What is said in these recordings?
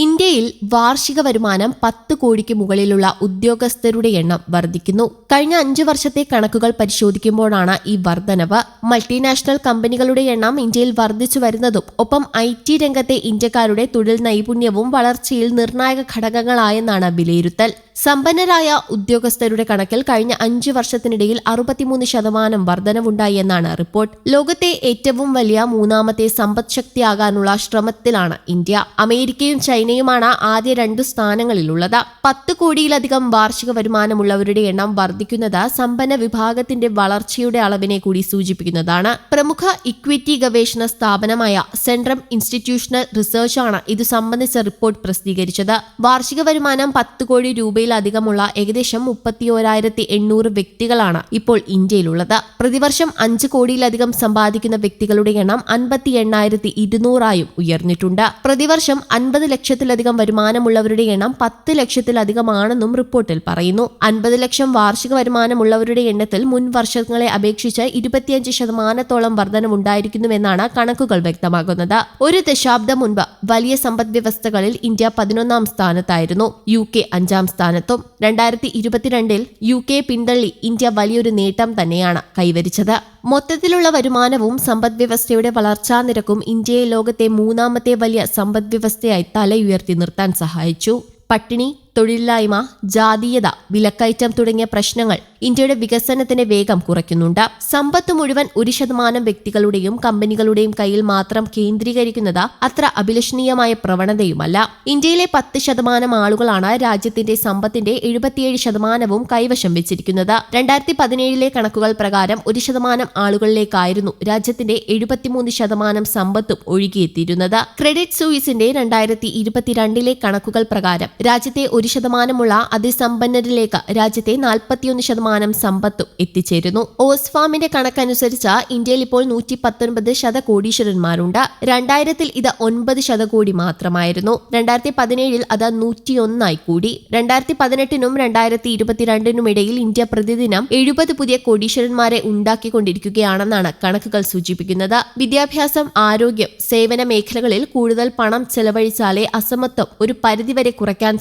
ഇന്ത്യയിൽ വാർഷിക വരുമാനം പത്ത് കോടിക്ക് മുകളിലുള്ള ഉദ്യോഗസ്ഥരുടെ എണ്ണം വർദ്ധിക്കുന്നു. കഴിഞ്ഞ അഞ്ചു വർഷത്തെ കണക്കുകൾ പരിശോധിക്കുമ്പോഴാണ് ഈ വർധനവ്. മൾട്ടിനാഷണൽ കമ്പനികളുടെ എണ്ണം ഇന്ത്യയിൽ വർദ്ധിച്ചു വരുന്നതും ഒപ്പം ഐ ടി രംഗത്തെ ഇന്ത്യക്കാരുടെ തൊഴിൽ നൈപുണ്യവും വളർച്ചയിൽ നിർണായക ഘടകങ്ങളായെന്നാണ് വിലയിരുത്തൽ. സമ്പന്നരായ ഉദ്യോഗസ്ഥരുടെ കണക്കിൽ കഴിഞ്ഞ അഞ്ചു വർഷത്തിനിടയിൽ അറുപത്തിമൂന്ന് ശതമാനം വർധനവുണ്ടായി എന്നാണ് റിപ്പോർട്ട്. ലോകത്തെ ഏറ്റവും വലിയ മൂന്നാമത്തെ സമ്പദ്ശക്തിയാകാനുള്ള ശ്രമത്തിലാണ് ഇന്ത്യ. അമേരിക്കയും ചൈനയുമാണ് ആദ്യ രണ്ടു സ്ഥാനങ്ങളിലുള്ളത്. പത്ത് കോടിയിലധികം വാർഷിക വരുമാനമുള്ളവരുടെ എണ്ണം വർദ്ധിക്കുന്നത് സമ്പന്ന വിഭാഗത്തിന്റെ വളർച്ചയുടെ അളവിനെ കൂടി സൂചിപ്പിക്കുന്നതാണ്. പ്രമുഖ ഇക്വിറ്റി ഗവേഷണ സ്ഥാപനമായ സെൻട്രം ഇൻസ്റ്റിറ്റ്യൂഷണൽ റിസർച്ചാണ് ഇത് സംബന്ധിച്ച റിപ്പോർട്ട് പ്രസിദ്ധീകരിച്ചത്. വാർഷിക വരുമാനം പത്ത് കോടി രൂപയിലധികമുള്ള ഏകദേശം മുപ്പത്തിയോരായിരത്തി എണ്ണൂറ് വ്യക്തികളാണ് ഇപ്പോൾ ഇന്ത്യയിലുള്ളത്. പ്രതിവർഷം അഞ്ച് കോടിയിലധികം സമ്പാദിക്കുന്ന വ്യക്തികളുടെ എണ്ണം അൻപത്തി എണ്ണായിരത്തി ഇരുന്നൂറായും ഉയർന്നിട്ടുണ്ട്. പ്രതിവർഷം അൻപത് ലക്ഷത്തിലധികം വരുമാനമുള്ളവരുടെ എണ്ണം പത്ത് ലക്ഷത്തിലധികമാണെന്നും റിപ്പോർട്ടിൽ പറയുന്നു. അൻപത് ലക്ഷം വാർഷിക വരുമാനമുള്ളവരുടെ എണ്ണത്തിൽ മുൻ വർഷങ്ങളെ അപേക്ഷിച്ച് ഇരുപത്തിയഞ്ച് ശതമാനത്തോളം വർധനമുണ്ടായിരിക്കുന്നുവെന്നാണ് കണക്കുകൾ വ്യക്തമാക്കുന്നത്. ഒരു ദശാബ്ദം മുൻപ് വലിയ സമ്പദ് വ്യവസ്ഥകളിൽ ഇന്ത്യ പതിനൊന്നാം സ്ഥാനത്തായിരുന്നു. യു കെ അഞ്ചാം സ്ഥാനത്തും രണ്ടായിരത്തി ഇരുപത്തിരണ്ടിൽ യു കെ പിന്തള്ളി ഇന്ത്യ വലിയൊരു നേട്ടം തന്നെയാണ് കൈവരിച്ചത്. മൊത്തത്തിലുള്ള വരുമാനവും സമ്പദ്വ്യവസ്ഥയുടെ വളർച്ചാ നിരക്കും ഇന്ത്യയെ ലോകത്തെ മൂന്നാമത്തെ വലിയ സമ്പദ് വ്യവസ്ഥയായി തലയുയർത്തി നിർത്താൻ സഹായിച്ചു. പട്ടിണി തൊഴിലില്ലായ്മ ജാതീയത വിലക്കയറ്റം തുടങ്ങിയ പ്രശ്നങ്ങൾ ഇന്ത്യയുടെ വികസനത്തിന്റെ വേഗം കുറയ്ക്കുന്നുണ്ട്. സമ്പത്ത് മുഴുവൻ ഒരു ശതമാനം വ്യക്തികളുടെയും കമ്പനികളുടെയും കയ്യിൽ മാത്രം കേന്ദ്രീകരിക്കുന്നത് അത്ര അഭിലഷണീയമായ പ്രവണതയുമല്ല. ഇന്ത്യയിലെ പത്ത് ശതമാനം ആളുകളാണ് രാജ്യത്തിന്റെ സമ്പത്തിന്റെ എഴുപത്തിയേഴ് ശതമാനവും കൈവശം വെച്ചിരിക്കുന്നത്. രണ്ടായിരത്തി പതിനേഴിലെ കണക്കുകൾ പ്രകാരം ഒരു ശതമാനം ആളുകളിലേക്കായിരുന്നു രാജ്യത്തിന്റെ എഴുപത്തിമൂന്ന് ശതമാനം സമ്പത്തും ഒഴുകിയെത്തിയിരുന്നത്. ക്രെഡിറ്റ് സൂയിസിന്റെ രണ്ടായിരത്തി ഇരുപത്തിരണ്ടിലെ കണക്കുകൾ പ്രകാരം രാജ്യത്തെ ഒരു ശതമാനമുള്ള അതിസമ്പന്നരിലേക്ക് രാജ്യത്തെ നാൽപ്പത്തിയൊന്ന് ശതമാനം സമ്പത്തും എത്തിച്ചേരുന്നു. ഓസ്ഫാമിന്റെ കണക്കനുസരിച്ച് ഇന്ത്യയിൽ ഇപ്പോൾ നൂറ്റി പത്തൊൻപത് ശതകോടീശ്വരന്മാരുണ്ട്. രണ്ടായിരത്തിൽ ഇത് ഒൻപത് ശതകോടി മാത്രമായിരുന്നു. രണ്ടായിരത്തി പതിനേഴിൽ അത് നൂറ്റിയൊന്നായി കൂടി. രണ്ടായിരത്തി പതിനെട്ടിനും രണ്ടായിരത്തി ഇരുപത്തിരണ്ടിനും ഇടയിൽ ഇന്ത്യ പ്രതിദിനം എഴുപത് പുതിയ കോടീശ്വരന്മാരെ ഉണ്ടാക്കിക്കൊണ്ടിരിക്കുകയാണെന്നാണ് കണക്കുകൾ സൂചിപ്പിക്കുന്നത്. വിദ്യാഭ്യാസം ആരോഗ്യം സേവന മേഖലകളിൽ കൂടുതൽ പണം ചെലവഴിച്ചാലേ അസമത്വം ഒരു പരിധിവരെ കുറയ്ക്കാൻ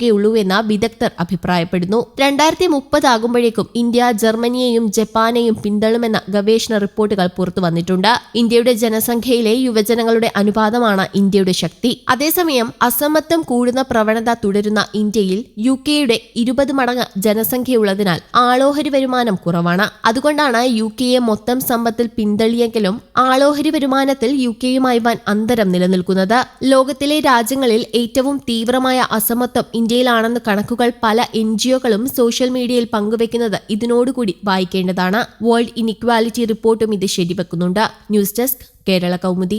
സാധിക്കുകയുള്ളൂ എന്ന് വിദഗ്ധർ അഭിപ്രായപ്പെടുന്നു. രണ്ടായിരത്തി മുപ്പതാകുമ്പോഴേക്കും ഇന്ത്യ ജർമ്മനിയെയും ജപ്പാനെയും പിന്തള്ളുമെന്ന ഗവേഷണ റിപ്പോർട്ടുകൾ പുറത്തു വന്നിട്ടുണ്ട്. ഇന്ത്യയുടെ ജനസംഖ്യയിലെ യുവജനങ്ങളുടെ അനുപാതമാണ് ഇന്ത്യയുടെ ശക്തി. അതേസമയം അസമത്വം കൂടുന്ന പ്രവണത തുടരുന്ന ഇന്ത്യയിൽ യു കെയുടെ ഇരുപത് മടങ്ങ് ജനസംഖ്യയുള്ളതിനാൽ ആളോഹരി വരുമാനം കുറവാണ്. അതുകൊണ്ടാണ് യു കെയെ മൊത്തം സമ്പത്തിൽ പിന്തള്ളിയെങ്കിലും ആളോഹരി വരുമാനത്തിൽ യു കെയുമായി വൻ അന്തരം നിലനിൽക്കുന്നത്. ലോകത്തിലെ രാജ്യങ്ങളിൽ ഏറ്റവും തീവ്രമായ അസമത്വം ഇന്ത്യയിലാണെന്ന് കണക്കുകൾ പല എൻ ജിഒകളും സോഷ്യൽ മീഡിയയിൽ പങ്കുവെക്കുന്നത് ഇതിനോടുകൂടി വായിക്കേണ്ടതാണ്. വേൾഡ് ഇനിക്വാലിറ്റി റിപ്പോർട്ടും ഇത് ശരിവെക്കുന്നുണ്ട്. News desk Kerala Kaumudi.